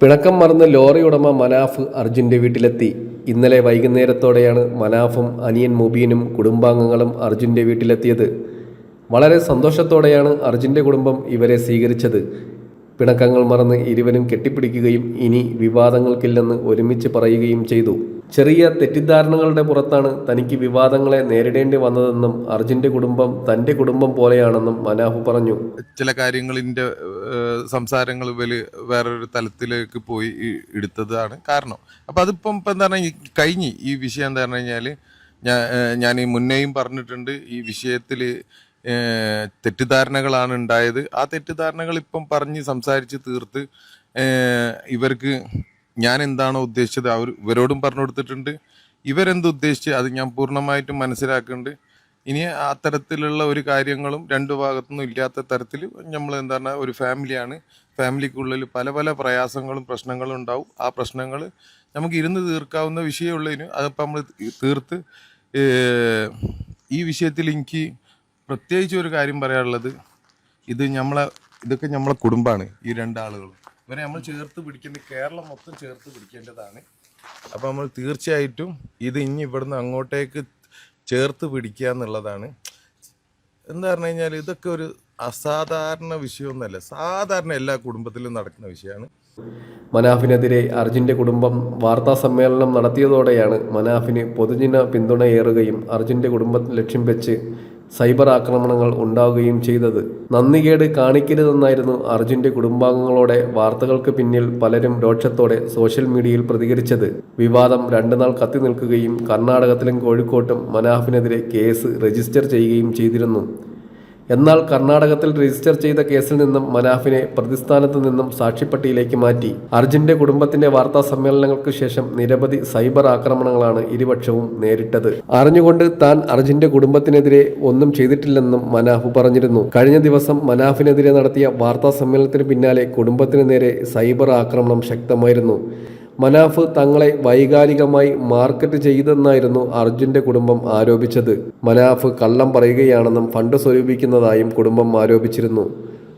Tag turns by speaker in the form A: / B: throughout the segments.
A: പിണക്കം മറന്ന് ലോറി ഉടമ മനാഫ് അർജുന്റെ വീട്ടിലെത്തി. ഇന്നലെ വൈകുന്നേരത്തോടെയാണ് മനാഫും അനിയൻ മുബീനും കുടുംബാംഗങ്ങളും അർജുന്റെ വീട്ടിലെത്തിയത്. വളരെ സന്തോഷത്തോടെയാണ് അർജുന്റെ കുടുംബം ഇവരെ സ്വീകരിച്ചത്. പിണക്കങ്ങൾ മറന്ന് ഇരുവരും കെട്ടിപ്പിടിക്കുകയും ഇനി വിവാദങ്ങൾക്കില്ലെന്ന് ഒരുമിച്ച് പറയുകയും ചെയ്തു. ചെറിയ തെറ്റിദ്ധാരണകളുടെ പുറത്താണ് തനിക്ക് വിവാദങ്ങളെ നേരിടേണ്ടി വന്നതെന്നും അർജുന്റെ കുടുംബം തന്റെ കുടുംബം പോലെയാണെന്നും മനാഹു പറഞ്ഞു.
B: ചില കാര്യങ്ങളിന്റെ സംസാരങ്ങൾ വലിയ വേറൊരു തലത്തിലേക്ക് പോയി എടുത്തതാണ് കാരണം. അപ്പം അതിപ്പം ഇപ്പം എന്താ പറഞ്ഞാൽ കഴിഞ്ഞ് ഈ വിഷയം എന്താ പറഞ്ഞു കഴിഞ്ഞാൽ ഞാൻ ഞാൻ മുന്നേയും പറഞ്ഞിട്ടുണ്ട് ഈ വിഷയത്തിൽ തെറ്റിദ്ധാരണകളാണ് ഉണ്ടായത്. ആ തെറ്റിദ്ധാരണകൾ ഇപ്പം പറഞ്ഞ് സംസാരിച്ച് തീർത്ത് ഇവർക്ക് ഞാൻ എന്താണോ ഉദ്ദേശിച്ചത് അവർ ഇവരോടും പറഞ്ഞു കൊടുത്തിട്ടുണ്ട്. ഇവരെന്ത് ഉദ്ദേശിച്ച് അത് ഞാൻ പൂർണമായിട്ടും മനസ്സിലാക്കുന്നുണ്ട്. ഇനി അത്തരത്തിലുള്ള ഒരു കാര്യങ്ങളും രണ്ടു ഭാഗത്തുനിന്നും ഇല്ലാത്ത തരത്തിൽ നമ്മൾ എന്താ പറഞ്ഞാൽ ഒരു ഫാമിലിയാണ്. ഫാമിലിക്കുള്ളിൽ പല പല പ്രയാസങ്ങളും പ്രശ്നങ്ങളും ഉണ്ടാവും. ആ പ്രശ്നങ്ങൾ നമുക്ക് ഇരുന്ന് തീർക്കാവുന്ന വിഷയമുള്ളതിന് അതിപ്പോൾ നമ്മൾ തീർത്ത് ഈ വിഷയത്തിൽ എനിക്ക് പ്രത്യേകിച്ച് ഒരു കാര്യം പറയാനുള്ളത് ഇത് നമ്മളെ ഇതൊക്കെ നമ്മളെ കുടുംബമാണ് ഈ രണ്ടാളുകളും ഇവരെ നമ്മൾ ചേർത്ത് പിടിക്കേണ്ട കേരളം മൊത്തം ചേർത്ത് പിടിക്കേണ്ടതാണ്. അപ്പോൾ നമ്മൾ തീർച്ചയായിട്ടും ഇത് ഇനി ഇവിടുന്ന് അങ്ങോട്ടേക്ക് ചേർത്ത് പിടിക്കുക എന്നുള്ളതാണ്. എന്താ പറഞ്ഞു കഴിഞ്ഞാൽ ഇതൊക്കെ ഒരു അസാധാരണ വിഷയമൊന്നുമല്ല സാധാരണ എല്ലാ കുടുംബത്തിലും നടക്കുന്ന വിഷയമാണ്.
A: മനാഫിനെതിരെ അർജുന്റെ കുടുംബം വാർത്താ സമ്മേളനം നടത്തിയതോടെയാണ് മനാഫിന് പൊതുജന പിന്തുണയേറുകയും അർജുന്റെ കുടുംബത്തെ ലക്ഷ്യം വെച്ച് സൈബർ ആക്രമണങ്ങൾ ഉണ്ടാവുകയും ചെയ്തത്. നന്ദികേട് കാണിക്കരുതെന്നായിരുന്നു അർജുന്റെ കുടുംബാംഗങ്ങളോടെ വാർത്തകൾക്ക് പിന്നിൽ പലരും രോക്ഷത്തോടെ സോഷ്യൽ മീഡിയയിൽ പ്രതികരിച്ചത്. വിവാദം രണ്ടുനാൾ കത്തി നിൽക്കുകയും കർണാടകത്തിലും കോഴിക്കോട്ടും മനാഫിനെതിരെ കേസ് രജിസ്റ്റർ ചെയ്യുകയും ചെയ്തിരുന്നു. എന്നാൽ കർണാടകത്തിൽ രജിസ്റ്റർ ചെയ്ത കേസിൽ നിന്നും മനാഫിനെ പ്രതിസ്ഥാനത്ത് നിന്നും സാക്ഷിപ്പട്ടിയിലേക്ക് മാറ്റി. അർജുന്റെ കുടുംബത്തിന്റെ വാർത്താ സമ്മേളനങ്ങൾക്ക് ശേഷം നിരവധി സൈബർ ആക്രമണങ്ങളാണ് ഇരുപക്ഷവും നേരിട്ടത്. അറിഞ്ഞുകൊണ്ട് താൻ അർജുന്റെ കുടുംബത്തിനെതിരെ ഒന്നും ചെയ്തിട്ടില്ലെന്നും മനാഫ് പറഞ്ഞിരുന്നു. കഴിഞ്ഞ ദിവസം മനാഫിനെതിരെ നടത്തിയ വാർത്താ സമ്മേളനത്തിന് പിന്നാലെ കുടുംബത്തിന് നേരെ സൈബർ ആക്രമണം ശക്തമായിരുന്നു. മനാഫ് തങ്ങളെ വൈകാരികമായി മാർക്കറ്റ് ചെയ്തെന്നായിരുന്നു അർജുന്റെ കുടുംബം ആരോപിച്ചത്. മനാഫ് കള്ളം പറയുകയാണെന്നും ഫണ്ട് സ്വരൂപിക്കുന്നതായും കുടുംബം ആരോപിച്ചിരുന്നു.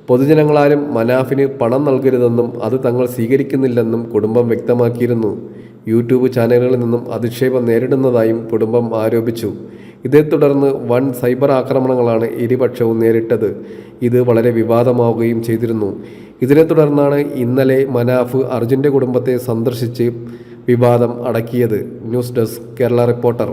A: പൊതുജനങ്ങളാരും മനാഫിന് പണം നൽകരുതെന്നും അത് തങ്ങൾ സ്വീകരിക്കുന്നില്ലെന്നും കുടുംബം വ്യക്തമാക്കിയിരുന്നു. യൂട്യൂബ് ചാനലുകളിൽ നിന്നും അധിക്ഷേപം നേരിടുന്നതായും കുടുംബം ആരോപിച്ചു. ഇതേ തുടർന്ന് വൻ സൈബർ ആക്രമണങ്ങളാണ് ഇരുപക്ഷവും നേരിട്ടത്. ഇത് വളരെ വിവാദമാവുകയും ചെയ്തിരുന്നു. ഇതിനെ തുടർന്നാണ് ഇന്നലെ മനാഫ് അർജുന്റെ കുടുംബത്തെ സന്ദർശിച്ച് വിവാദം അടക്കിയത്. News desk Kerala reporter.